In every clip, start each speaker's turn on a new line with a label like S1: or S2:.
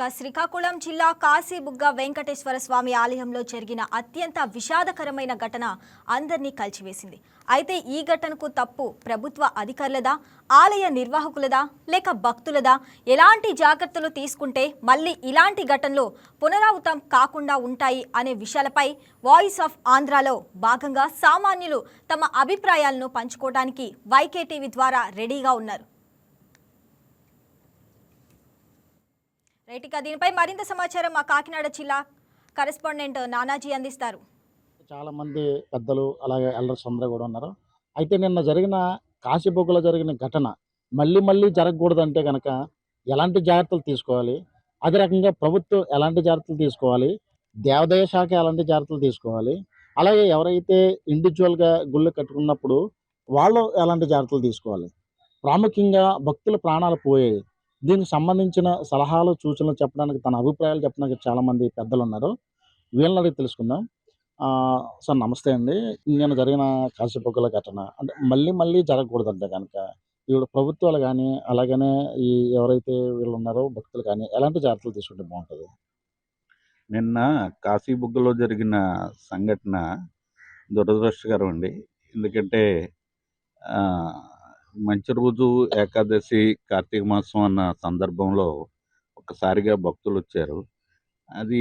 S1: ఇక శ్రీకాకుళం జిల్లా కాశీబుగ్గ వెంకటేశ్వర స్వామి ఆలయంలో జరిగిన అత్యంత విషాదకరమైన ఘటన అందరినీ కలిచివేసింది. అయితే ఈ ఘటనకు తప్పు ప్రభుత్వ అధికారులదా ఆలయ నిర్వాహకులదా లేక భక్తులదా? ఎలాంటి జాగ్రత్తలు తీసుకుంటే మళ్ళీ ఇలాంటి ఘటనలు పునరావృతం కాకుండా ఉంటాయి అనే విషయాలపై వాయిస్ ఆఫ్ ఆంధ్రాలో భాగంగా సామాన్యులు తమ అభిప్రాయాలను పంచుకోవడానికి వైకే టీవీ ద్వారా రెడీగా ఉన్నారు. రైట్ ఇక దీనిపై మరింత సమాచారం మా కాకినాడ జిల్లా కరెస్పాండెంట్ నానాజీ అందిస్తారు.
S2: చాలా మంది పెద్దలు అలాగే ఎల్డర్స్ అందరూ కూడా ఉన్నారు. అయితే నిన్న జరిగిన కాశీబొగ్గులో జరిగిన ఘటన మళ్ళీ మళ్ళీ జరగకూడదంటే కనుక ఎలాంటి జాగ్రత్తలు తీసుకోవాలి? అదే రకంగా ప్రభుత్వం ఎలాంటి జాగ్రత్తలు తీసుకోవాలి? దేవాదాయ శాఖ ఎలాంటి జాగ్రత్తలు తీసుకోవాలి? అలాగే ఎవరైతే ఇండివిజువల్గా గుళ్ళు కట్టుకున్నప్పుడు వాళ్ళు ఎలాంటి జాగ్రత్తలు తీసుకోవాలి? ప్రాముఖ్యంగా భక్తుల ప్రాణాలు పోయాయి. దీనికి సంబంధించిన సలహాలు సూచనలు చెప్పడానికి తన అభిప్రాయాలు చెప్పడానికి చాలామంది పెద్దలు ఉన్నారు వీళ్ళని అడిగి తెలుసుకుందాం. సార్ నమస్తే అండి. నేను జరిగిన కాశీపొగ్గల ఘటన. అంటే మళ్ళీ మళ్ళీ జరగకూడదంటే కనుక ఇప్పుడు ప్రభుత్వాలు కానీ అలాగనే ఈ ఎవరైతే వీళ్ళు ఉన్నారో భక్తులు కానీ ఎలాంటి జాగ్రత్తలు తీసుకుంటే బాగుంటుంది?
S3: నిన్న కాశీబుగ్గలో జరిగిన సంఘటన దురదృష్టకరం అండి. ఎందుకంటే మంచి రోజు ఏకాదశి కార్తీక మాసం అన్న సందర్భంలో ఒక్కసారిగా భక్తులు వచ్చారు అది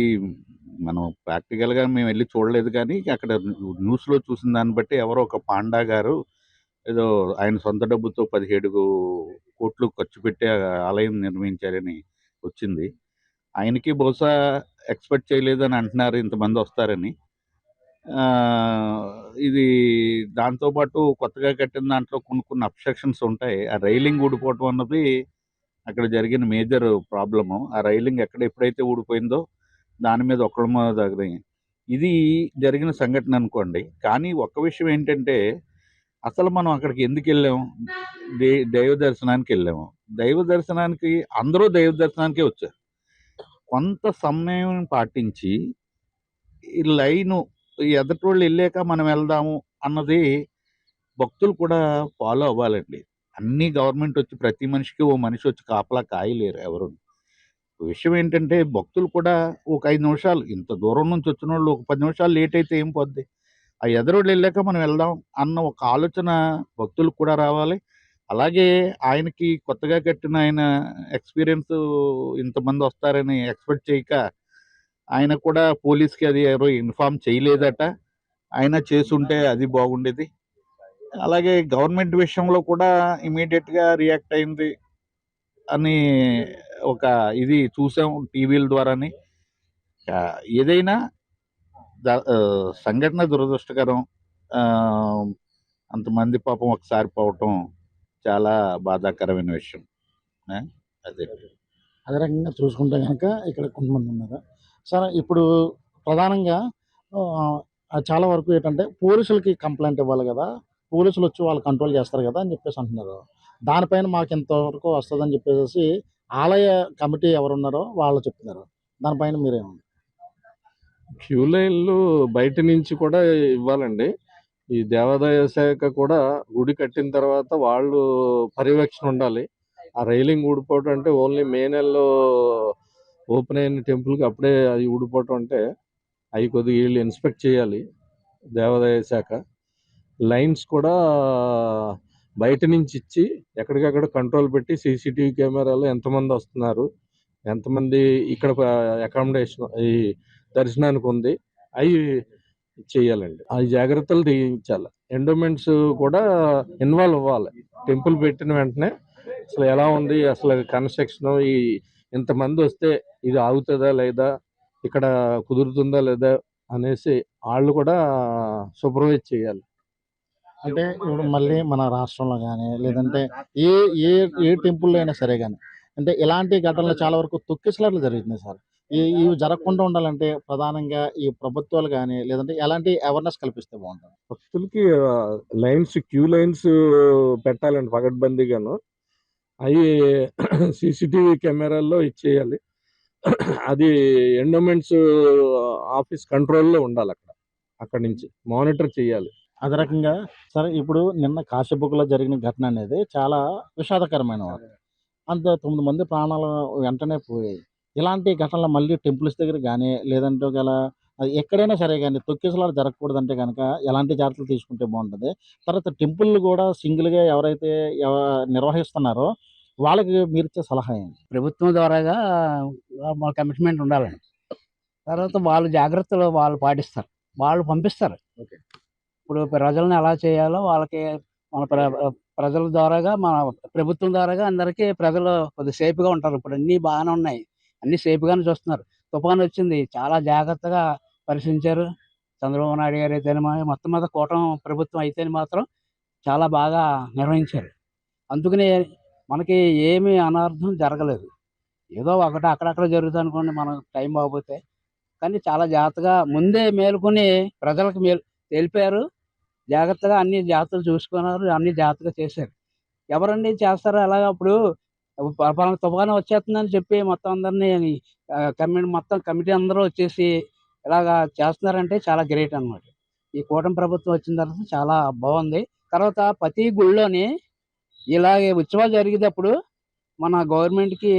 S3: మనం ప్రాక్టికల్గా మేము వెళ్ళి చూడలేదు కానీ అక్కడ న్యూస్లో చూసిన దాన్ని బట్టి ఎవరో ఒక పాండా గారు ఏదో ఆయన సొంత డబ్బుతో పదిహేడు కోట్లు ఖర్చు పెట్టి ఆలయం నిర్మించారని వచ్చింది. ఆయనకి బహుశా ఎక్స్పెక్ట్ చేయలేదని అంటున్నారు ఇంతమంది వస్తారని. ఇది దాంతోపాటు కొత్తగా కట్టిన దాంట్లో కొన్ని కొన్ని అబ్స్ట్రక్షన్స్ ఉంటాయి. ఆ రైలింగ్ ఊడిపోవటం అన్నది అక్కడ జరిగిన మేజర్ ప్రాబ్లము. ఆ రైలింగ్ ఎక్కడ ఎప్పుడైతే ఊడిపోయిందో దాని మీద ఒకళ్ళ మీద ఇది జరిగిన సంఘటన అనుకోండి. కానీ ఒక్క విషయం ఏంటంటే అసలు మనం అక్కడికి ఎందుకు వెళ్ళాము? దే దైవ దర్శనానికి వెళ్ళాము. దైవ దర్శనానికి అందరూ దైవ దర్శనానికే వచ్చారు. కొంత సమయం పాటించి ఈ లైను ఎదటోళ్ళు వెళ్ళాక మనం వెళ్దాము అన్నది భక్తులు కూడా ఫాలో అవ్వాలండి. అన్ని గవర్నమెంట్ వచ్చి ప్రతి మనిషికి ఓ మనిషి వచ్చి కాపలా కాయలేరు ఎవరు విషయం ఏంటంటే భక్తులు కూడా ఒక ఐదు నిమిషాలు ఇంత దూరం నుంచి వచ్చిన వాళ్ళు ఒక పది నిమిషాలు లేట్ అయితే ఏం పోద్ది? ఆ ఎదరోళ్ళు వెళ్ళాక మనం వెళ్దాం అన్న ఒక ఆలోచన భక్తులకు కూడా రావాలి. అలాగే ఆయనకి కొత్తగా కట్టిన ఆయన ఎక్స్పీరియన్స్ ఇంతమంది వస్తారని ఎక్స్పెక్ట్ చేయక ఆయన కూడా పోలీస్కి అది ఎవరో ఇన్ఫామ్ చేయలేదట. ఆయన చేసుంటే అది బాగుండేది. అలాగే గవర్నమెంట్ విషయంలో కూడా ఇమీడియట్గా రియాక్ట్ అయింది అని ఒక ఇది చూసాం టీవీల ద్వారాని. ఏదైనా సంఘటన దురదృష్టకరం అంతమంది పాపం ఒకసారి పోవటం చాలా బాధాకరమైన విషయం. అదే.
S2: అదే రకంగా చూసుకుంటే కనుక ఇక్కడ కొంతమంది ఉన్నారు? సార్ ఇప్పుడు ప్రధానంగా చాలా వరకు ఏంటంటే పోలీసులకి కంప్లైంట్ ఇవ్వాలి కదా పోలీసులు వచ్చి వాళ్ళు కంట్రోల్ చేస్తారు కదా అని చెప్పేసి అంటున్నారు. దానిపైన మాకు ఇంతవరకు వస్తుందని చెప్పేసి ఆలయ కమిటీ ఎవరు ఉన్నారో వాళ్ళు చెప్తున్నారు. దానిపైన మీరేమండి
S4: క్యూ లైన్లు బయట నుంచి కూడా ఇవ్వాలండి. ఈ దేవాదాయ శాఖ కూడా గుడి కట్టిన తర్వాత వాళ్ళు పర్యవేక్షణ ఉండాలి. ఆ రైలింగ్ ఊడిపోవడం అంటే ఓన్లీ మే నెలలో ఓపెన్ అయిన టెంపుల్కి అప్పుడే అది ఊడిపోవటం అంటే అవి కొద్దిగా వీళ్ళు ఇన్స్పెక్ట్ చేయాలి దేవాదాయ శాఖ. లైన్స్ కూడా బయట నుంచి ఇచ్చి ఎక్కడికక్కడ కంట్రోల్ పెట్టి సీసీటీవీ కెమెరాలో ఎంతమంది వస్తున్నారు ఎంతమంది ఇక్కడ అకామిడేషన్ ఈ దర్శనానికి ఉంది అవి చేయాలండి. ఆ జాగ్రత్తలు తీయించాలి. ఎండోమెంట్స్ కూడా ఇన్వాల్వ్ అవ్వాలి. టెంపుల్ పెట్టిన వెంటనే అసలు ఎలా ఉంది అసలు కన్స్ట్రక్షన్ ఈ ఇంతమంది వస్తే ఇది ఆగుతుందా లేదా? ఇక్కడ కుదురుతుందా లేదా? అనేసి వాళ్ళు కూడా సూపర్వైజ్ చేయాలి.
S2: అంటే ఇప్పుడు మళ్ళీ మన రాష్ట్రంలో కానీ లేదంటే ఏ ఏ ఏ టెంపుల్లో అయినా సరే కానీ అంటే ఇలాంటి ఘటనలు చాలా వరకు తొక్కిసలాట్లు జరుగుతున్నాయి సార్. ఈ ఇవి జరగకుండా ఉండాలంటే ప్రధానంగా ఈ ప్రభుత్వాలు కానీ లేదంటే ఎలాంటి అవేర్నెస్ కల్పిస్తే బాగుంటుంది?
S4: భక్తులకి లైన్స్ క్యూ లైన్స్ పెట్టాలండి పగడ్బందీగాను అవి సీసీటీవీ కెమెరాల్లో ఇచ్చేయాలి. అది ఎండోమెంట్స్ ఆఫీస్ కంట్రోల్లో ఉండాలి అక్కడ. అక్కడ నుంచి మానిటర్ చేయాలి.
S2: అదే రకంగా సరే ఇప్పుడు నిన్న కాశీబుక్లో జరిగిన ఘటన అనేది చాలా విషాదకరమైన అంత తొమ్మిది మంది ప్రాణాలు వెంటనే పోయాయి. ఇలాంటి ఘటనలు మళ్ళీ టెంపుల్స్ దగ్గర కానీ లేదంటే ఒకవేళ అది ఎక్కడైనా సరే కానీ తొక్కిసలాట జరగకూడదంటే కనుక ఎలాంటి జాగ్రత్తలు తీసుకుంటే బాగుంటుంది? తర్వాత టెంపుల్లు కూడా సింగిల్గా ఎవరైతే ఎవ- నిర్వహిస్తున్నారో వాళ్ళకి మీరు ఇచ్చే సలహా ఏంటి?
S5: ప్రభుత్వం ద్వారాగా వాళ్ళ కమిట్మెంట్ ఉండాలండి. తర్వాత వాళ్ళు జాగ్రత్తలు వాళ్ళు పాటిస్తారు. వాళ్ళు పంపిస్తారు. ఇప్పుడు ప్రజలను ఎలా చేయాలో వాళ్ళకి మన ప్ర- ప్రజల ద్వారాగా మన ప్రభుత్వం ద్వారాగా అందరికీ ప్రజలు కొద్దిగా సేఫ్గా ఉంటారు. ఇప్పుడు అన్నీ బాగానే ఉన్నాయి. అన్నీ సేఫ్గానే చూస్తున్నారు. తుఫాన్ వచ్చింది. చాలా జాగ్రత్తగా పరిశీలించారు. చంద్రబాబు నాయుడు గారు అయితేనే మొత్తం మీద కూటమి ప్రభుత్వం అయితేనే మాత్రం చాలా బాగా నిర్వహించారు. అందుకని మనకి ఏమీ అనర్థం జరగలేదు. ఏదో ఒకటి అక్కడక్కడ జరుగుతుంది అనుకోండి మనం టైం బాగపోతే. కానీ చాలా జాగ్రత్తగా ముందే మేలుకొని ప్రజలకు మేలు తెలిపారు. జాగ్రత్తగా అన్ని జాగ్రత్తలు చూసుకున్నారు అన్ని జాగ్రత్తగా చేశారు. ఎవరండి చేస్తారు అలాగా అప్పుడు పలానా తుఫాను వచ్చేస్తుందని చెప్పి మొత్తం అందరినీ కమిటీ మొత్తం కమిటీ అందరూ వచ్చేసి ఇలాగా చేస్తున్నారంటే చాలా గ్రేట్ అన్నమాట. ఈ కూటమి ప్రభుత్వం వచ్చిన తర్వాత చాలా బాగుంది. తర్వాత ప్రతి గుళ్ళోని ఇలాగే ఉత్సవాలు జరిగేటప్పుడు మన గవర్నమెంట్కి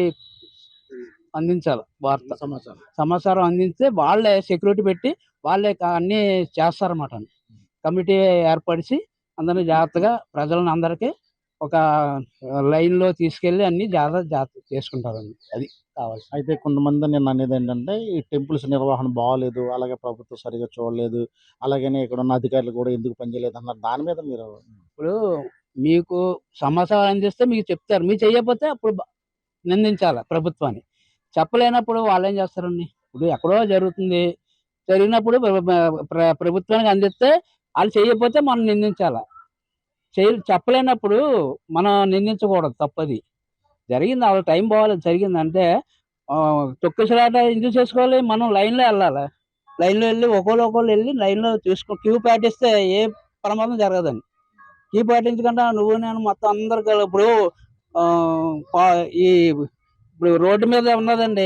S5: అందించాలి వార్త.
S2: సమాచారం.
S5: సమాచారం అందిస్తే వాళ్ళే సెక్యూరిటీ పెట్టి వాళ్ళే అన్నీ చేస్తారన్నమాట. కమిటీ ఏర్పరిచి అందరినీ జాగ్రత్తగా ప్రజలను అందరికీ ఒక లైన్లో తీసుకెళ్ళి అన్ని జాగ్రత్త జాగ్రత్త చేసుకుంటారండి. అది కావాలి
S2: అయితే కొంతమంది నేను అనేది ఏంటంటే ఈ టెంపుల్స్ నిర్వహణ బాగాలేదు అలాగే ప్రభుత్వం సరిగా చూడలేదు అలాగనే ఇక్కడ ఉన్న అధికారులు కూడా ఎందుకు పనిచేయలేదు అన్నారు. దాని మీద మీరు
S5: ఇప్పుడు మీకు సమాచారం అందిస్తే మీకు చెప్తారు. మీరు చేయకపోతే అప్పుడు నిందించాలి ప్రభుత్వాన్ని. చెప్పలేనప్పుడు వాళ్ళు ఏం చేస్తారండి? ఇప్పుడు ఎక్కడో జరుగుతుంది. జరిగినప్పుడు ప్రభుత్వానికి అందిస్తే వాళ్ళు చేయకపోతే మనం నిందించాలి. చేయ చెప్పలేనప్పుడు మనం నిందించకూడదు తప్పది. జరిగింది వాళ్ళ టైం బాగాలి జరిగిందంటే తొక్కిసలాట ఎందుకు చేసుకోవాలి? మనం లైన్లో వెళ్ళాలి? లైన్లో వెళ్ళి ఒకళ్ళు ఒకళ్ళు వెళ్ళి లైన్లో చూసుకో క్యూ పాటిస్తే ఏ ప్రమాదం జరగదండి. క్యూ పాటించకుండా నువ్వు నేను మొత్తం అందరు ఇప్పుడు ఈ ఇప్పుడు రోడ్డు మీద ఉన్నదండి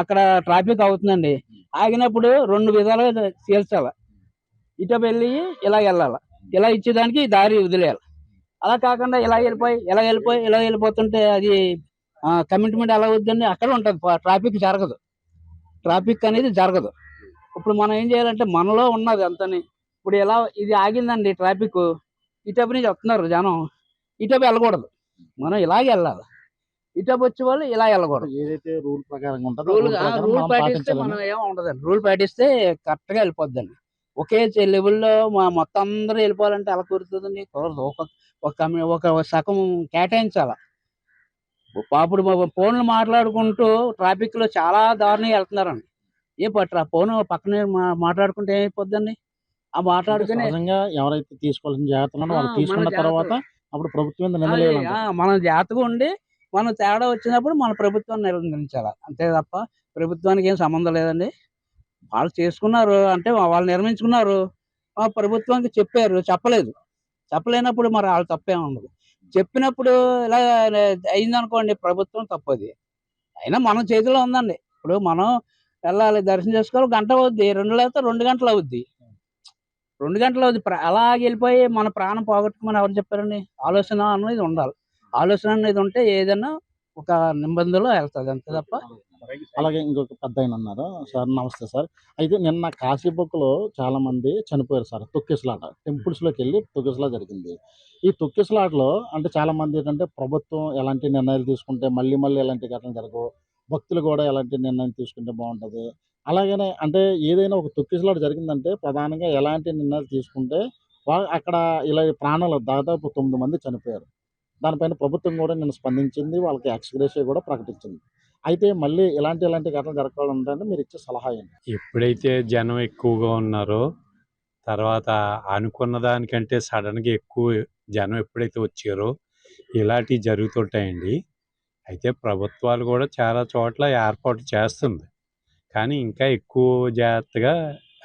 S5: అక్కడ ట్రాఫిక్ అవుతుందండి. ఆగినప్పుడు రెండు విధాలుగా తీర్చాలి ఇటు వెళ్ళి ఇలా వెళ్ళాలి. ఇలా ఇచ్చేదానికి దారి వదిలేయాలి. అలా కాకుండా ఇలా వెళ్ళిపోయి ఇలా వెళ్ళిపోయి ఇలా వెళ్ళిపోతుంటే అది కమిట్మెంట్ ఎలా అవుతుందండి? అక్కడ ఉంటుంది. ట్రాఫిక్ జరగదు. ట్రాఫిక్ అనేది జరగదు. ఇప్పుడు మనం ఏం చేయాలంటే మనలో ఉన్నది అంతని. ఇప్పుడు ఎలా ఇది ఆగిందండి ట్రాఫిక్. ఇటపు నుంచి వస్తున్నారు జనం. ఇటపు వెళ్ళకూడదు. మనం ఇలాగే వెళ్ళాలి. ఇటపు వచ్చే వాళ్ళు ఇలా వెళ్ళకూడదు.
S2: ఏదైతే రూల్ ఉంటుందో ప్రకారం
S5: రూల్
S2: మనం
S5: పాటిస్తే మనం ఏం ఉండదండి. రూల్ పాటిస్తే కరెక్ట్గా వెళ్ళిపోద్దండి. ఒకే లెవెల్లో మొత్తం అందరూ వెళ్ళిపోవాలంటే ఎలా కుదురుతుందండి? కుదరదు. ఒక ఒక ఒక సగం కేటాయించాల. అప్పుడు ఫోన్లు మాట్లాడుకుంటూ ట్రాఫిక్లో చాలా దారుణంగా వెళ్తున్నారండి. ఏ పట్రా? ఫోన్ పక్కనే మా- మాట్లాడుకుంటే ఏమైపోద్దండి? ఆ మాట్లాడుకునే
S2: ఎవరైతే తీసుకోవాల్సిన జాగ్రత్తలు వాళ్ళు తీసుకున్న. తర్వాత అప్పుడు ప్రభుత్వం
S5: మనం జాగ్రత్తగా ఉండి మనం తేడా వచ్చినప్పుడు మన ప్రభుత్వం నిర్ణయించాలి. అంతే తప్ప ప్రభుత్వానికి ఏం సంబంధం లేదండి. వాళ్ళు చేసుకున్నారు అంటే వాళ్ళు నిర్మించుకున్నారు ఆ ప్రభుత్వానికి చెప్పారు చెప్పలేదు. చెప్పలేనప్పుడు మరి వాళ్ళు తప్పేం ఉండదు. చెప్పినప్పుడు ఇలా అయిందనుకోండి ప్రభుత్వం తప్పది. అయినా మన చేతిలో ఉందండి. ఇప్పుడు మనం వెళ్ళాలి దర్శనం చేసుకోవాలి గంట అవుద్ది. రెండు లేకపోతే రెండు గంటలు అవుద్ది. రెండు గంటలు అది అలా వెళ్ళిపోయి మన ప్రాణం పోగొట్టుకోమని ఎవరు చెప్పారండి? ఆలోచన అనేది ఉండాలి. ఆలోచన అనేది ఉంటే ఏదైనా ఒక నిబంధనలో వెళ్తుంది అంతే తప్ప
S2: అలాగే ఇంకొక పెద్ద ఆయన అన్నారు. సార్ నమస్తే సార్. అయితే నిన్న కాశీబుక్లో చాలా మంది చనిపోయారు సార్. తొక్కిసలాట టెంపుల్స్లోకి వెళ్ళి తొక్కిసలా జరిగింది. ఈ తొక్కిసలాటలో అంటే చాలా మంది ఏంటంటే ప్రభుత్వం ఎలాంటి నిర్ణయాలు తీసుకుంటే మళ్ళీ మళ్ళీ ఎలాంటి ఘటనలు జరగవు. భక్తులు కూడా ఎలాంటి నిర్ణయం తీసుకుంటే బాగుంటుంది. అలాగనే అంటే ఏదైనా ఒక తొక్కిసలాట జరిగిందంటే ప్రధానంగా ఎలాంటి నిర్ణయాలు తీసుకుంటే అక్కడ ఇలా ప్రాణాలు దాదాపు తొమ్మిది మంది చనిపోయారు. దానిపైన ప్రభుత్వం కూడా నేను స్పందించింది వాళ్ళకి ఎక్స్గ్రేషియా కూడా ప్రకటించింది. అయితే మళ్ళీ ఇలాంటి ఇలాంటి ఘటనలు జరగాలంటే మీరు ఇచ్చే సలహా ఏంటి?
S6: ఎప్పుడైతే జనం ఎక్కువగా ఉన్నారో తర్వాత అనుకున్న దానికంటే సడన్గా ఎక్కువ జనం ఎప్పుడైతే వచ్చారో ఇలాంటివి జరుగుతుంటాయండి. అయితే ప్రభుత్వాలు కూడా చాలా చోట్ల ఏర్పాటు చేస్తుంది. కానీ ఇంకా ఎక్కువ జాగ్రత్తగా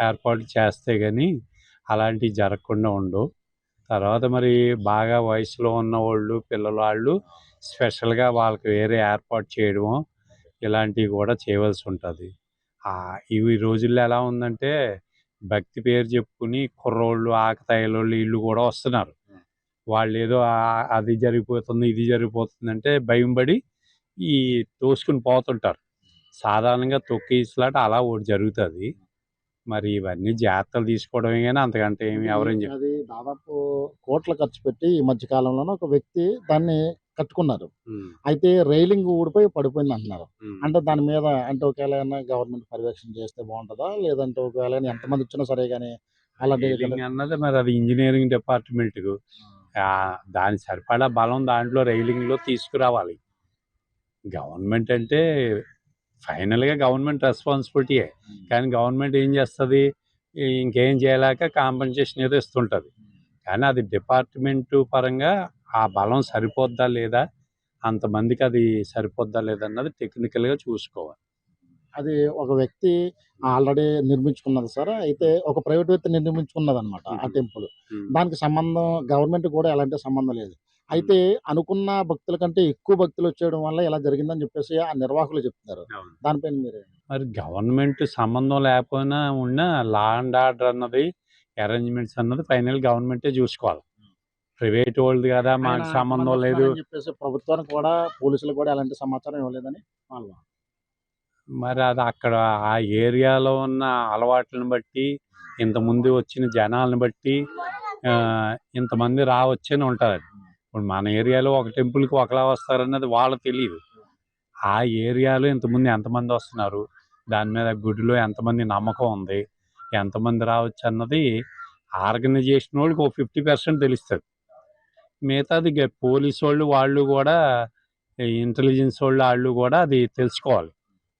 S6: ఏర్పాటు చేస్తే కానీ అలాంటివి జరగకుండా ఉండవు. తర్వాత మరి బాగా వయసులో ఉన్న వాళ్ళు పిల్లల వాళ్ళు స్పెషల్గా వాళ్ళకి వేరే ఏర్పాటు చేయడము ఇలాంటివి కూడా చేయవలసి ఉంటుంది. ఇవి రోజుల్లో ఎలా ఉందంటే భక్తి పేరు చెప్పుకుని కుర్రోళ్ళు ఆకతాయిలోళ్ళు వీళ్ళు కూడా వస్తున్నారు. వాళ్ళు ఏదో అది జరిగిపోతుంది ఇది జరిగిపోతుంది అంటే భయం పడి ఈ తోసుకుని పోతుంటారు. సాధారణంగా తొక్కిసలాట అలా ఒకటి జరుగుతుంది. మరి ఇవన్నీ జాగ్రత్తలు తీసుకోవడమే కానీ అంతకంటే ఏమి ఎవరేం
S2: అది దాదాపు కోట్ల ఖర్చు పెట్టి ఈ మధ్య కాలంలోనే ఒక వ్యక్తి దాన్ని కట్టుకున్నారు. అయితే రైలింగ్ ఊడిపోయి పడిపోయింది అంటున్నారు. అంటే దాని మీద అంటే ఒకవేళ గవర్నమెంట్ పర్యవేక్షణ చేస్తే బాగుంటుందా? లేదంటే ఒకవేళ ఎంతమంది వచ్చినా సరే కానీ అలాంటి
S6: అన్నది మరి అది ఇంజనీరింగ్ డిపార్ట్మెంట్ దాని సరిపడా బలం దాంట్లో రైలింగ్లో తీసుకురావాలి. గవర్నమెంట్ అంటే ఫైనల్గా గవర్నమెంట్ రెస్పాన్సిబిలిటీయే. కానీ గవర్నమెంట్ ఏం చేస్తుంది? ఇంకేం చేయలేక కాంపెన్సేషన్ ఏదో ఇస్తుంటది. కానీ అది డిపార్ట్మెంట్ పరంగా ఆ బలం సరిపోద్దా లేదా? అంతమందికి అది సరిపోద్దా లేదా అన్నది టెక్నికల్గా చూసుకోవాలి.
S2: అది ఒక వ్యక్తి ఆల్రెడీ నిర్మించుకున్నది సార్. అయితే ఒక ప్రైవేట్ వ్యక్తి నిర్మించుకున్నది అనమాట ఆ. టెంపుల్. దానికి సంబంధం గవర్నమెంట్ కూడా ఎలాంటి సంబంధం లేదు. అయితే అనుకున్న భక్తుల కంటే ఎక్కువ భక్తులు వచ్చేయడం వల్ల ఇలా జరిగిందని చెప్పేసి ఆ నిర్వాహకులు చెప్తున్నారు. దానిపైన మీరు
S6: మరి గవర్నమెంట్ సంబంధం లేకపోయినా ఉన్న లా అండ్ ఆర్డర్ అన్నది అరేంజ్మెంట్స్ అన్నది ఫైనల్ గవర్నమెంటే చూసుకోవాలి. ప్రైవేట్ వాళ్ళది కదా మాకు సంబంధం లేదు.
S2: చెప్పేసి ప్రభుత్వానికి కూడా పోలీసులు కూడా ఎలాంటి సమాచారం ఇవ్వలేదని వాళ్ళు
S6: మరి అది అక్కడ ఆ ఏరియాలో ఉన్న అలవాట్లను బట్టి ఇంతమంది వచ్చిన జనాలను బట్టి ఇంతమంది రావచ్చని ఉంటుంది ఇప్పుడు మన ఏరియాలో ఒక టెంపుల్కి ఒకలా వస్తారన్నది వాళ్ళకి తెలియదు ఆ ఏరియాలో ఇంతమంది ఎంతమంది వస్తున్నారు? దాని మీద గుడిలో ఎంతమంది నమ్మకం ఉంది? ఎంతమంది రావచ్చు అన్నది ఆర్గనైజేషన్ వాళ్ళకి ఒక ఫిఫ్టీ పర్సెంట్ తెలుస్తుంది. మిగతాది పోలీస్ వాళ్ళు వాళ్ళు కూడా ఇంటెలిజెన్స్ వాళ్ళు వాళ్ళు కూడా అది తెలుసుకోవాలి.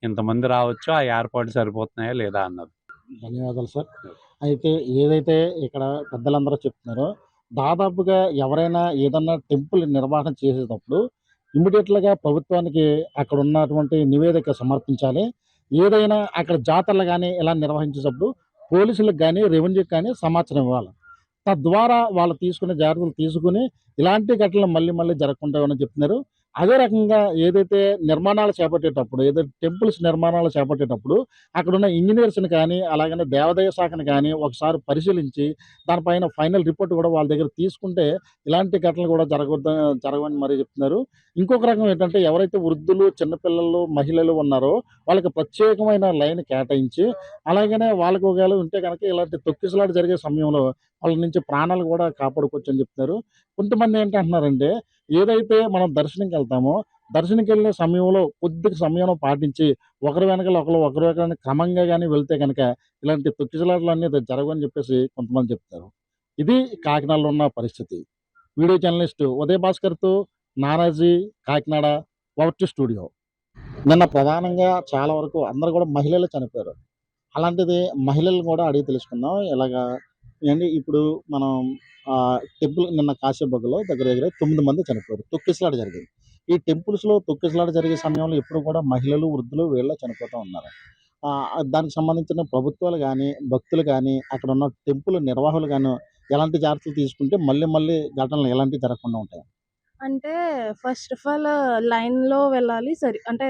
S6: ఇంతమంది రావచ్చు? ఆ ఏర్పాటు సరిపోతున్నాయా లేదా అన్నది.
S2: ధన్యవాదాలు సార్. అయితే ఏదైతే ఇక్కడ పెద్దలందరూ చెప్తున్నారో దాదాపుగా ఎవరైనా ఏదన్నా టెంపుల్ నిర్వహణ చేసేటప్పుడు ఇమ్మీడియట్లుగా ప్రభుత్వానికి అక్కడ ఉన్నటువంటి నివేదిక సమర్పించాలి. ఏదైనా అక్కడ జాతరలు కానీ ఇలా నిర్వహించేటప్పుడు పోలీసులకు కానీ రెవెన్యూకి కానీ సమాచారం ఇవ్వాలి. తద్వారా వాళ్ళు తీసుకునే జాగ్రత్తలు తీసుకుని ఇలాంటి ఘటనలు మళ్ళీ మళ్ళీ జరగకుండా చెప్తున్నారు. అదే రకంగా ఏదైతే నిర్మాణాలు చేపట్టేటప్పుడు ఏదైతే టెంపుల్స్ నిర్మాణాలు చేపట్టేటప్పుడు అక్కడ ఉన్న ఇంజనీర్స్ని కానీ అలాగనే దేవాదాయ శాఖను కానీ ఒకసారి పరిశీలించి దానిపైన ఫైనల్ రిపోర్ట్ కూడా వాళ్ళ దగ్గర తీసుకుంటే ఇలాంటి ఘటనలు కూడా జరగవద్ద జరగవని మరి చెప్తున్నారు. ఇంకొక రకం ఏంటంటే ఎవరైతే వృద్ధులు చిన్నపిల్లలు మహిళలు ఉన్నారో వాళ్ళకి ప్రత్యేకమైన లైన్ కేటాయించి అలాగనే వాళ్ళకు ఒకవేళ ఉంటే కనుక ఇలాంటి తొక్కిసలాట జరిగే సమయంలో వాళ్ళ నుంచి ప్రాణాలు కూడా కాపాడుకోవచ్చు అని చెప్తున్నారు. కొంతమంది ఏంటంటున్నారంటే ఏదైతే మనం దర్శనంకి వెళ్తామో దర్శనంకి వెళ్ళే సమయంలో కొద్దిగా సమయం పాటించి ఒకరి వెనకాల ఒకరు ఒకరి వెనకాల క్రమంగా కానీ వెళ్తే కనుక ఇలాంటి తొక్కిసలాటలు అనేది జరగవని చెప్పేసి కొంతమంది చెప్తారు. ఇది కాకినాడలో ఉన్న పరిస్థితి. Video journalist Uday భాస్కర్తో Nanaji Kakinada power TV studio. నిన్న ప్రధానంగా చాలా వరకు అందరు కూడా మహిళలు చనిపోయారు. అలాంటిది మహిళలు కూడా అడిగి తెలుసుకుందాం. ఇలాగా ఏంటి ఇప్పుడు మనం టెంపుల్ నిన్న కాశీబగ్గలో దగ్గర దగ్గర తొమ్మిది మంది చనిపోయారు. తొక్కిసలాట జరిగింది. ఈ టెంపుల్స్లో తొక్కిసలాట జరిగే సమయంలో ఎప్పుడు కూడా మహిళలు వృద్ధులు వీళ్ళ చనిపోతూ ఉన్నారు. దానికి సంబంధించిన ప్రభుత్వాలు కానీ భక్తులు కానీ అక్కడ ఉన్న టెంపుల్ నిర్వాహకులు కానీ ఎలాంటి జాగ్రత్తలు తీసుకుంటే మళ్ళీ మళ్ళీ ఘటనలు ఎలాంటివి జరగకుండా ఉంటాయి?
S7: అంటే ఫస్ట్ ఆఫ్ ఆల్ లైన్లో వెళ్ళాలి సరి అంటే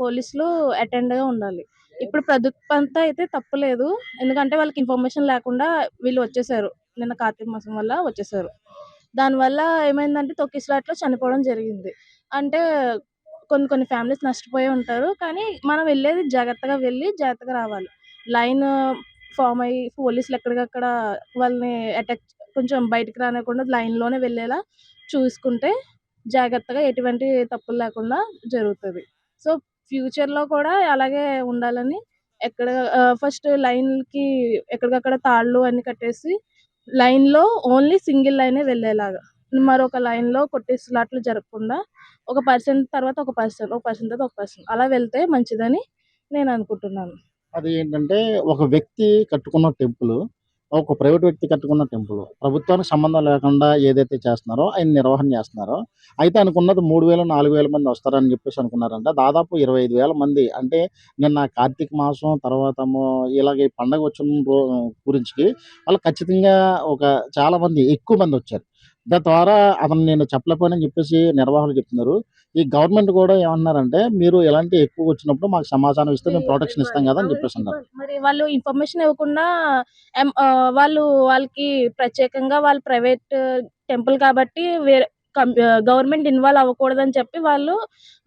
S7: పోలీసులు అటెండ్గా ఉండాలి. ఇప్పుడు ప్రభుత్వంతో అయితే తప్పలేదు. ఎందుకంటే వాళ్ళకి ఇన్ఫర్మేషన్ లేకుండా వీళ్ళు వచ్చేసారు. నిన్న కార్తీక మాసం వల్ల వచ్చేసారు. దానివల్ల ఏమైందంటే తొక్కిసలాట్లో చనిపోవడం జరిగింది. అంటే కొన్ని కొన్ని ఫ్యామిలీస్ నష్టపోయి ఉంటారు. కానీ మనం వెళ్ళేది జాగ్రత్తగా వెళ్ళి జాగ్రత్తగా రావాలి. లైన్ ఫామ్ అయ్యి పోలీసులు ఎక్కడికక్కడ వాళ్ళని అటాక్ కొంచెం బయటికి రానివ్వకుండా లైన్లోనే వెళ్ళేలా చూసుకుంటే జాగ్రత్తగా ఎటువంటి తప్పులు లేకుండా జరుగుతుంది. సో ఫ్యూచర్లో కూడా అలాగే ఉండాలని ఎక్కడ ఫస్ట్ లైన్కి ఎక్కడికక్కడ తాళ్ళు అన్ని కట్టేసి లైన్లో ఓన్లీ సింగిల్ లైనే వెళ్ళేలాగా. మరొక లైన్లో కొట్టేసినట్లు జరగకుండా ఒక పర్సన్ తర్వాత ఒక పర్సన్ ఒక పర్సన్ తర్వాత ఒక పర్సన్ అలా వెళ్తే మంచిదని నేను అనుకుంటున్నాను.
S2: అది ఏంటంటే ఒక వ్యక్తి కట్టుకున్న టెంపుల్ ఒక ప్రైవేట్ వ్యక్తి కట్టుకున్న టెంపుల్. ప్రభుత్వానికి సంబంధం లేకుండా ఏదైతే చేస్తున్నారో ఆయన నిర్వహణ చేస్తున్నారో అయితే అనుకున్నది మూడు వేల నాలుగు వేల మంది వస్తారని చెప్పేసి అనుకున్నారంట. దాదాపు ఇరవై ఐదు వేల మంది. అంటే నిన్న కార్తీక మాసం తర్వాత ఇలాగ ఈ పండగ వచ్చిన గురించి వాళ్ళు ఖచ్చితంగా ఒక చాలా మంది ఎక్కువ మంది వచ్చారు. దాని ద్వారా అతను నేను చెప్పలేకపోయానని చెప్పేసి నిర్వాహకులు చెప్తున్నారు. ఈ గవర్నమెంట్ కూడా ఏమన్నారంటే మీరు ఎలాంటి ఎక్కువ వచ్చినప్పుడు మాకు సమాచారం ఇస్తే మేము ప్రొటెక్షన్ ఇస్తాం కదా అని చెప్పేసి అన్నారు.
S7: మరి వాళ్ళు ఇన్ఫర్మేషన్ ఇవ్వకుండా వాళ్ళు వాళ్ళకి ప్రత్యేకంగా వాళ్ళు ప్రైవేట్ టెంపుల్ కాబట్టి వేరే గవర్నమెంట్ ఇన్వాల్వ్ అవ్వకూడదని చెప్పి వాళ్ళు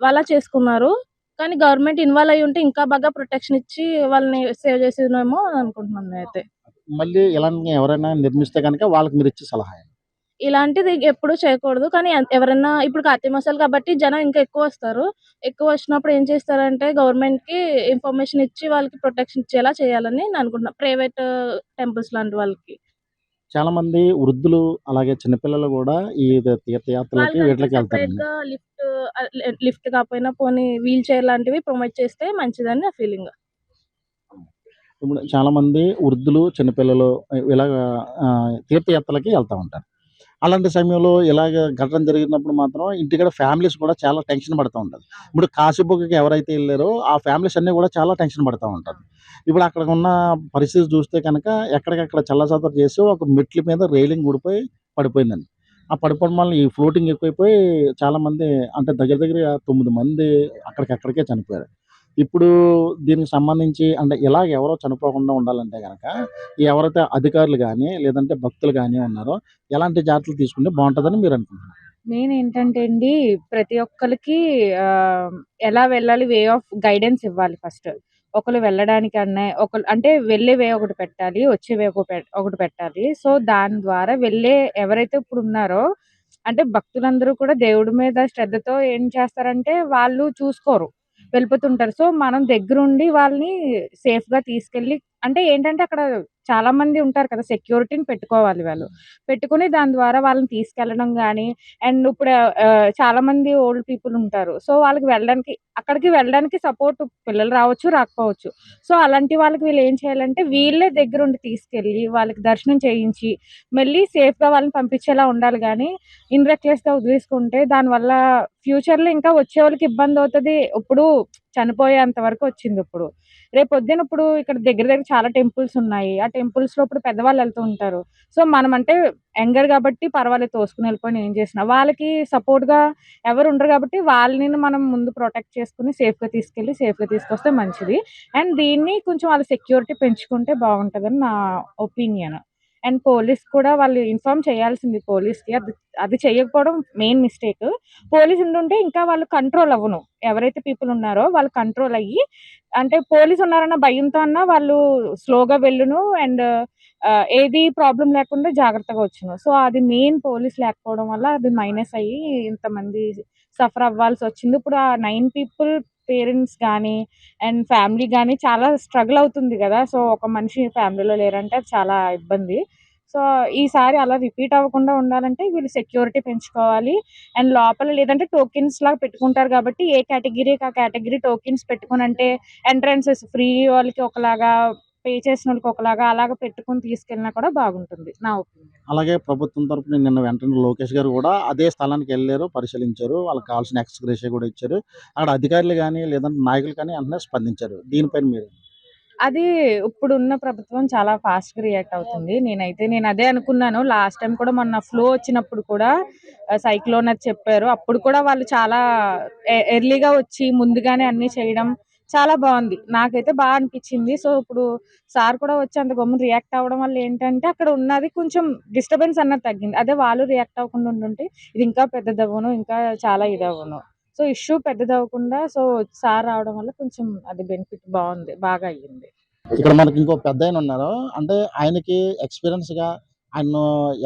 S7: వాళ్ళ చేసుకున్నారు. కానీ గవర్నమెంట్ ఇన్వాల్వ్ అయ్యి ఉంటే ఇంకా బాగా ప్రొటెక్షన్ ఇచ్చి వాళ్ళని సేవ్ చేసేదేమో అని అనుకుంటున్నాను నేనైతే.
S2: మళ్ళీ ఇలాంటి ఎవరైనా నిర్మిస్తే కనుక వాళ్ళకి మీరు ఇచ్చే సలహా?
S7: ఇలాంటిది ఎప్పుడూ చేయకూడదు. కానీ ఎవరైనా ఇప్పుడు కార్తీక మాసాలు కాబట్టి జనం ఇంకా ఎక్కువ వస్తారు. ఎక్కువ వచ్చినప్పుడు ఏం చేస్తారంటే గవర్నమెంట్కి ఇన్ఫర్మేషన్ ఇచ్చి వాళ్ళకి ప్రొటెక్షన్ ఇచ్చేలా చేయాలని నేను అనుకుంటున్నా. ప్రైవేట్ టెంపుల్స్ లాంటి వాళ్ళకి.
S2: చాలా మంది వృద్ధులు అలాగే చిన్నపిల్లలు కూడా ఈ తీర్థయాత్రలకి వీటికి
S7: గా లిఫ్ట్ లిఫ్ట్ కాకపోయినా పోనీ వీల్ చైర్ లాంటివి ప్రొవైడ్ చేస్తే మంచిదని నా ఫీలింగ్.
S2: ఇప్పుడు చాలా మంది వృద్ధులు చిన్నపిల్లలు ఇలాగ తీర్థయాత్రలకి వెళ్తూ ఉంటారు. అలాంటి సమయంలో ఇలాగ ఘటన జరిగినప్పుడు మాత్రం ఇంటికాడ ఫ్యామిలీస్ కూడా చాలా టెన్షన్ పడుతూ ఉంటారు ఇప్పుడు కాశీబుగ్గకి ఎవరైతే వెళ్ళారో ఆ ఫ్యామిలీస్ అన్నీ కూడా చాలా టెన్షన్ పడుతూ ఉంటారు ఇప్పుడు అక్కడ ఉన్న పరిస్థితి చూస్తే కనుక ఎక్కడికక్కడ చల్లసదరు చేసి ఒక మెట్ల మీద రైలింగ్ ఊడిపోయి పడిపోయిందండి. ఆ పడిపోవడం వల్ల ఈ ఫ్లోటింగ్ ఎక్కువైపోయి చాలా మంది అంటే దగ్గర దగ్గర తొమ్మిది మంది అక్కడికక్కడికే చనిపోయారు. ఇప్పుడు దీనికి సంబంధించి అంటే ఇలాగ ఎవరో చనిపోకుండా ఉండాలంటే కనుక ఎవరైతే అధికారులు కానీ లేదంటే భక్తులు కానీ ఉన్నారో ఎలాంటి జాగ్రత్తలు తీసుకుంటే బాగుంటుందని మీరు అనుకుంటున్నారు?
S8: మెయిన్ ఏంటంటే అండి ప్రతి ఒక్కరికి ఎలా వెళ్ళాలి వే ఆఫ్ గైడెన్స్ ఇవ్వాలి ఫస్ట్. ఒకరు వెళ్ళడానికి అన్నా ఒకరు అంటే వెళ్ళే వే ఒకటి పెట్టాలి వచ్చే వే ఒక ఒకటి పెట్టాలి. సో దాని ద్వారా వెళ్ళే ఎవరైతే ఇప్పుడు ఉన్నారో అంటే భక్తులందరూ కూడా దేవుడి మీద శ్రద్ధతో ఏం చేస్తారంటే వాళ్ళు చూసుకోరు. వెళ్ళిపోతుంటారు. సో మనం దగ్గరుండి వాళ్ళని సేఫ్గా తీసుకెళ్ళి అంటే ఏంటంటే అక్కడ చాలా మంది ఉంటారు కదా సెక్యూరిటీని పెట్టుకోవాలి వాళ్ళు. పెట్టుకుని దాని ద్వారా వాళ్ళని తీసుకెళ్ళడం కానీ అండ్ ఇప్పుడు చాలా మంది ఓల్డ్ పీపుల్ ఉంటారు. సో వాళ్ళకి వెళ్ళడానికి అక్కడికి వెళ్ళడానికి సపోర్ట్ పిల్లలు రావచ్చు రాకపోవచ్చు. సో అలాంటి వాళ్ళకి వీళ్ళు ఏం చేయాలంటే వీళ్ళే దగ్గరుండి తీసుకెళ్ళి వాళ్ళకి దర్శనం చేయించి మళ్ళీ safe గా వాళ్ళని పంపించేలా ఉండాలి కానీ ఇన్గా వదిలేసుకుంటే దానివల్ల ఫ్యూచర్లో ఇంకా వచ్చే వాళ్ళకి ఇబ్బంది అవుతుంది. ఇప్పుడు చనిపోయేంత వరకు వచ్చింది ఇప్పుడు. రేపు పొద్దున ఇప్పుడు ఇక్కడ దగ్గర దగ్గర చాలా టెంపుల్స్ ఉన్నాయి. ఆ టెంపుల్స్లో ఇప్పుడు పెద్దవాళ్ళు వెళ్తూ ఉంటారు. సో మనం అంటే యంగర్ కాబట్టి పర్వాలేదు తోసుకుని వెళ్ళిపోయిన ఏం చేసినా. వాళ్ళకి సపోర్ట్గా గా ఎవరు ఉండరు కాబట్టి వాళ్ళని మనం ముందు ప్రొటెక్ట్ చేసుకుని సేఫ్గా గా తీసుకెళ్ళి సేఫ్గా గా తీసుకొస్తే మంచిది. అండ్ దీన్ని కొంచెం వాళ్ళ సెక్యూరిటీ పెంచుకుంటే బాగుంటుందని నా ఒపీనియన్ అండ్ పోలీస్ కూడా వాళ్ళు ఇన్ఫార్మ్ చేయాల్సింది పోలీస్కి అది అది చేయకపోవడం మెయిన్ మిస్టేక్ పోలీస్ ఉండుంటే ఇంకా వాళ్ళు కంట్రోల్ అవ్వను. ఎవరైతే పీపుల్ ఉన్నారో వాళ్ళు కంట్రోల్ అయ్యి అంటే పోలీస్ ఉన్నారన్న భయంతో అన్నా వాళ్ళు స్లోగా వెళ్ళును అండ్ ఏది ప్రాబ్లం లేకుండా జాగ్రత్తగా వచ్చును. సో అది మెయిన్ పోలీస్ లేకపోవడం వల్ల అది మైనస్ అయ్యి ఇంతమంది సఫర్ అవ్వాల్సి వచ్చింది. ఇప్పుడు ఆ నైన్ పీపుల్ పేరెంట్స్ కానీ అండ్ ఫ్యామిలీ కానీ చాలా స్ట్రగుల్ అవుతుంది కదా. సో ఒక మనిషి ఫ్యామిలీలో లేరంటే అది చాలా ఇబ్బంది. సో ఈసారి అలా రిపీట్ అవ్వకుండా ఉండాలంటే వీళ్ళు సెక్యూరిటీ పెంచుకోవాలి. అండ్ లోపల లేదంటే టోకెన్స్ లాగా పెట్టుకుంటారు కాబట్టి ఏ కేటగిరీకి ఆ కేటగిరీ టోకెన్స్ పెట్టుకుని అంటే ఎంట్రన్సెస్ ఫ్రీ వాళ్ళకి ఒకలాగా పే చేసిన వాళ్ళకి ఒకలాగా అలాగా పెట్టుకుని తీసుకెళ్ళినా కూడా బాగుంటుంది నా ఒపీనియన్.
S2: అలాగే ప్రభుత్వం తరపున నిన్న వెంటనే లోకేష్ గారు కూడా అదే స్థలానికి వెళ్ళారు పరిశీలించారు వాళ్ళకి కావాల్సిన ఎక్స్గ్రేషియా కూడా ఇచ్చారు. అక్కడ అధికారులు కానీ లేదంటే నాయకులు కానీ వెంటనే స్పందించారు. దీనిపైన మీరు?
S8: అది ఇప్పుడున్న ప్రభుత్వం చాలా ఫాస్ట్గా రియాక్ట్ అవుతుంది. నేనైతే నేను అదే అనుకున్నాను. లాస్ట్ టైం కూడా మొన్న ఫ్లో వచ్చినప్పుడు కూడా సైక్లోన్ అది చెప్పారు. అప్పుడు కూడా వాళ్ళు చాలా ఎర్లీగా వచ్చి ముందుగానే అన్ని చేయడం చాలా బాగుంది. నాకైతే బాగా అనిపించింది. సో ఇప్పుడు సార్ కూడా వచ్చి అంత గమ్మున రియాక్ట్ అవ్వడం వల్ల ఏంటంటే అక్కడ ఉన్నది కొంచెం డిస్టర్బెన్స్ అన్నది తగ్గింది. అదే వాళ్ళు రియాక్ట్ అవ్వకుండా ఉండుంటే ఇది ఇంకా పెద్దదవ్వను ఇంకా చాలా ఇది అవ్వను. సో ఇష్యూ పెద్దదవ్వకుండా సో సార్ రావడం వల్ల కొంచెం అది బెనిఫిట్ బాగుంది బాగా అయ్యింది.
S2: ఇక్కడ మనకి ఇంకో పెద్ద ఆయన ఉన్నారు. అంటే ఆయనకి ఎక్స్పీరియన్స్గా ఆయన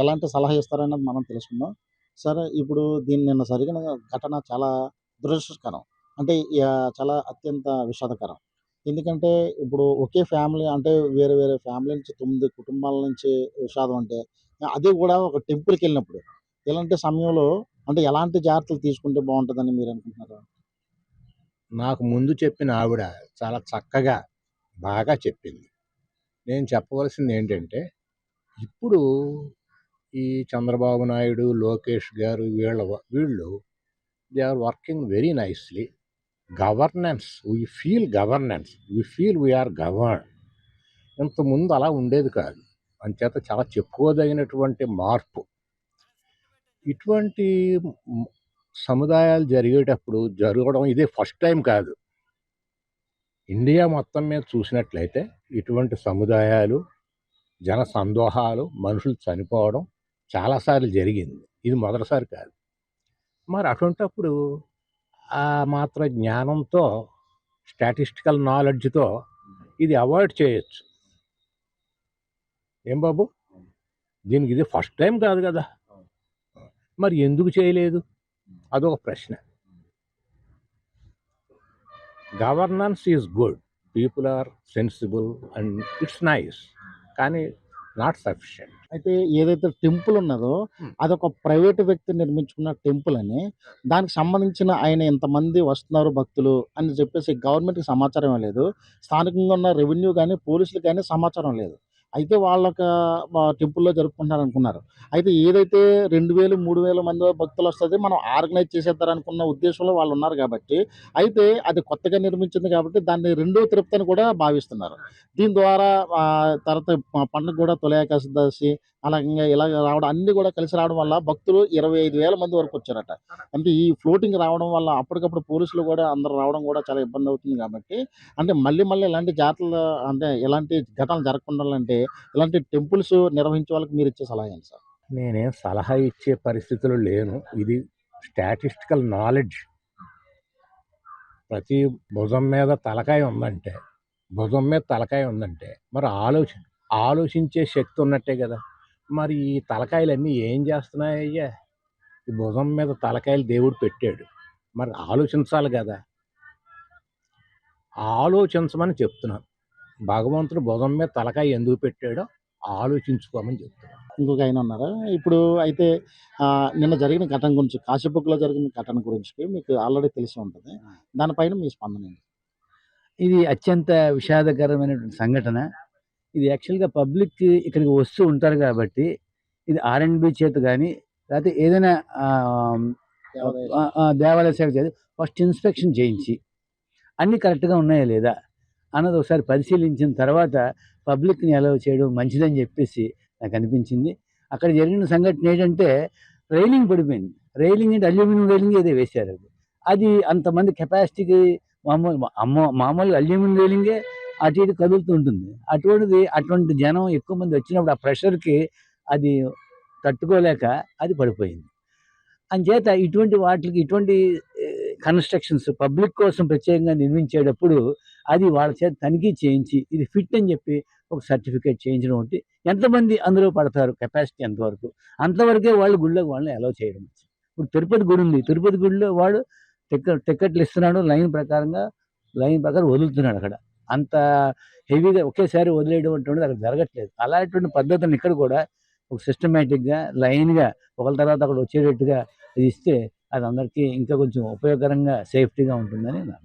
S2: ఎలాంటి సలహా ఇస్తారన్నది మనం తెలుసుకుందాం. సరే ఇప్పుడు దీన్ని నిన్న జరిగిన ఘటన చాలా దురదృష్టకరం. అంటే చాలా అత్యంత విషాదకరం. ఎందుకంటే ఇప్పుడు ఒకే ఫ్యామిలీ అంటే వేరే వేరే ఫ్యామిలీ నుంచి తొమ్మిది కుటుంబాల నుంచి విషాదం అంటే అది కూడా ఒక టెంపుల్కి వెళ్ళినప్పుడు. ఇలాంటి సమయంలో అంటే ఎలాంటి జాగ్రత్తలు తీసుకుంటే బాగుంటుందని మీరు అనుకుంటున్నారు?
S9: నాకు ముందు చెప్పిన ఆవిడ చాలా చక్కగా బాగా చెప్పింది. నేను చెప్పవలసింది ఏంటంటే ఇప్పుడు ఈ చంద్రబాబు నాయుడు లోకేష్ గారు వీళ్ళ వీళ్ళు they are working very nicely. Governance. We feel governance we feel we are govern ఇంతకుముందు అలా ఉండేది కాదు. అంచేత చాలా చెప్పుకోదగినటువంటి మార్పు. ఇటువంటి సముదాయాలు జరిగేటప్పుడు జరగడం ఇదే ఫస్ట్ టైం కాదు. ఇండియా మొత్తం మీద చూసినట్లయితే ఇటువంటి సముదాయాలు జన సందోహాలు మనుషులు చనిపోవడం చాలాసార్లు జరిగింది. ఇది మొదటిసారి కాదు. మరి అటువంటప్పుడు ఆ మాత్రం జ్ఞానంతో స్టాటిస్టికల్ నాలెడ్జ్తో ఇది అవాయిడ్ చేయొచ్చు. ఏం బాబు? దీనికి ఇది ఫస్ట్ టైం కాదు కదా. మరి ఎందుకు చేయలేదు? అదొక ప్రశ్న. Governance is good. People are sensible and it's nice. కానీ నాట్ సఫిషియంట్.
S2: అయితే ఏదైతే టెంపుల్ ఉన్నదో. అదొక ప్రైవేట్ వ్యక్తి నిర్మించుకున్న టెంపుల్ అని దానికి సంబంధించిన ఆయన ఇంతమంది వస్తున్నారు భక్తులు అని చెప్పేసి గవర్నమెంట్కి సమాచారం లేదు. స్థానికంగా ఉన్న రెవెన్యూ కానీ పోలీసులు కానీ సమాచారం లేదు. అయితే వాళ్ళొక టెంపుల్లో జరుపుకుంటారు అనుకున్నారు అయితే ఏదైతే రెండు వేలు మూడు వేల మంది భక్తులు వస్తుంది మనం ఆర్గనైజ్ చేసేద్దారనుకున్న ఉద్దేశంలో వాళ్ళు ఉన్నారు కాబట్టి అయితే అది కొత్తగా నిర్మించింది కాబట్టి దాన్ని రెండో తిరుపతి అని కూడా భావిస్తున్నారు. దీని ద్వారా తర్వాత పండుగ కూడా తొలి ఏకాదశి అలా ఇంకా ఇలా రావడం అన్ని కూడా కలిసి రావడం వల్ల భక్తులు ఇరవై ఐదు వేల మంది వరకు వచ్చారట. అంటే ఈ ఫ్లోటింగ్ రావడం వల్ల అప్పటికప్పుడు పోలీసులు కూడా అందరు రావడం కూడా చాలా ఇబ్బంది అవుతుంది కాబట్టి అంటే మళ్ళీ మళ్ళీ ఇలాంటి జాతరలు అంటే ఇలాంటి ఘటనలు జరగకుండా అంటే ఇలాంటి టెంపుల్స్ నిర్వహించే వాళ్ళకి మీరు ఇచ్చే సలహా ఏంటి సార్?
S9: నేనేం సలహా ఇచ్చే పరిస్థితులు లేను. ఇది స్టాటిస్టికల్ నాలెడ్జ్ ప్రతి భుజం మీద తలకాయ ఉందంటే భుజం మీద తలకాయ ఉందంటే మరి ఆలోచన ఆలోచించే శక్తి ఉన్నట్టే కదా. మరి ఈ తలకాయలన్నీ ఏం చేస్తున్నాయ్యా ఈ భుజం మీద తలకాయలు దేవుడు పెట్టాడు. మరి ఆలోచించాలి కదా. ఆలోచించమని చెప్తున్నాను భగవంతుడు భుజం మీద తలకాయ ఎందుకు పెట్టాడో ఆలోచించుకోమని చెప్తున్నాను
S2: ఇంకొక ఆయన ఉన్నారా ఇప్పుడు అయితే నిన్న జరిగిన ఘటన గురించి కాశీబుక్లో జరిగిన ఘటన గురించి మీకు ఆల్రెడీ తెలిసి ఉంటుంది. దానిపైన మీ స్పందన
S10: ఇది అత్యంత విషాదకరమైనటువంటి సంఘటన. ఇది యాక్చువల్గా పబ్లిక్ ఇక్కడికి వస్తూ ఉంటారు కాబట్టి ఇది ఆర్ అండ్ బి చేత కానీ లేకపోతే ఏదైనా దేవాలయ శాఖ చేత ఫస్ట్ ఇన్స్పెక్షన్ చేయించి అన్నీ కరెక్ట్గా ఉన్నాయా లేదా అన్నది ఒకసారి పరిశీలించిన తర్వాత పబ్లిక్ని అలౌ చేయడం మంచిదని చెప్పేసి నాకు అనిపించింది. అక్కడ జరిగిన సంఘటన ఏంటంటే రైలింగ్ పడిపోయింది. రైలింగ్ అంటే అల్యూమినియం రైలింగ్ ఏదో వేశారు అది. అది అంతమంది కెపాసిటీకి మామూలు అమ్మో మామూలుగా అల్యూమినియం రైలింగే అటు ఇటు కదులుతూ ఉంటుంది. అటువంటిది అటువంటి జనం ఎక్కువ మంది వచ్చినప్పుడు ఆ ప్రెషర్కి అది తట్టుకోలేక అది పడిపోయింది. అంచేత ఇటువంటి వాటికి ఇటువంటి కన్స్ట్రక్షన్స్ పబ్లిక్ కోసం ప్రత్యేకంగా నిర్మించేటప్పుడు అది వాళ్ళ చేత తనిఖీ చేయించి ఇది ఫిట్ అని చెప్పి ఒక సర్టిఫికేట్ చేయించడం ఒకటి. ఎంతమంది అందులో పడతారు? కెపాసిటీ ఎంతవరకు? అంతవరకే వాళ్ళు గుళ్ళోకి వాళ్ళని అలౌ చేయడం ఇప్పుడు తిరుపతి గుడి ఉంది. తిరుపతి గుడిలో వాడు టికెట్ టికెట్లు ఇస్తున్నాడు. లైన్ ప్రకారంగా లైన్ ప్రకారం వదులుతున్నాడు అక్కడ. అంత హెవీగా ఒకేసారి వదిలేయడం అటువంటిది అక్కడ జరగట్లేదు. అలాంటి పద్ధతిని ఇక్కడ కూడా ఒక సిస్టమేటిక్గా లైన్గా ఒకరి తర్వాత అక్కడ వచ్చేటట్టుగా ఇది ఇస్తే అది అందరికీ ఇంకా కొంచెం ఉపయోగకరంగా సేఫ్టీగా ఉంటుందని నా